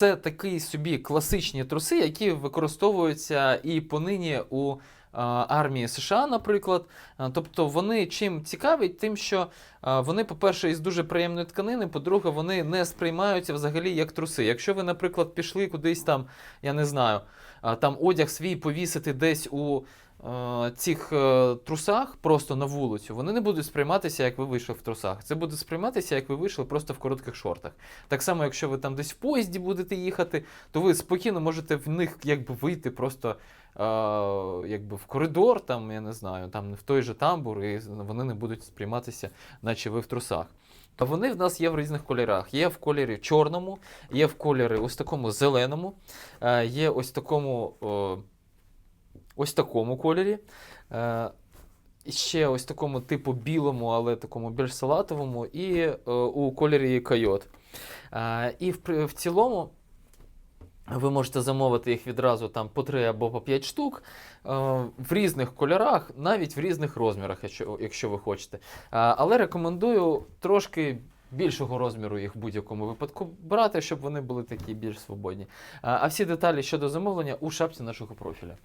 Це такі собі класичні труси, які використовуються і понині у а, армії США, наприклад. Тобто вони чим цікаві, тим, що а, вони, по-перше, із дуже приємної тканини, по-друге, вони не сприймаються взагалі як труси. Якщо ви, наприклад, пішли кудись там, я не знаю, там одяг свій повісити десь у е, цих е, трусах просто на вулицю, вони не будуть сприйматися, як ви вийшли в трусах. Це буде сприйматися, як ви вийшли просто в коротких шортах. Так само, якщо ви там десь в поїзді будете їхати, то ви спокійно можете в них якби вийти просто е, якби в коридор, там, я не знаю, там в той же тамбур, і вони не будуть сприйматися, наче ви в трусах. Та Вони в нас є в різних кольорах. Є в кольорі чорному, є в кольорі ось такому зеленому, е, є ось такому, о, ось такому кольорі. Е, і ще ось такому типу білому, але такому більш салатовому, і е, у кольорі койот. Е, і в, в цілому ви можете замовити їх відразу там по 3 або по 5 штук е, в різних кольорах, навіть в різних розмірах, якщо, якщо ви хочете. Е, але рекомендую трошки більшого розміру їх в будь-якому випадку брати, щоб вони були такі більш свободні. Е, а всі деталі щодо замовлення у шапці нашого профіля.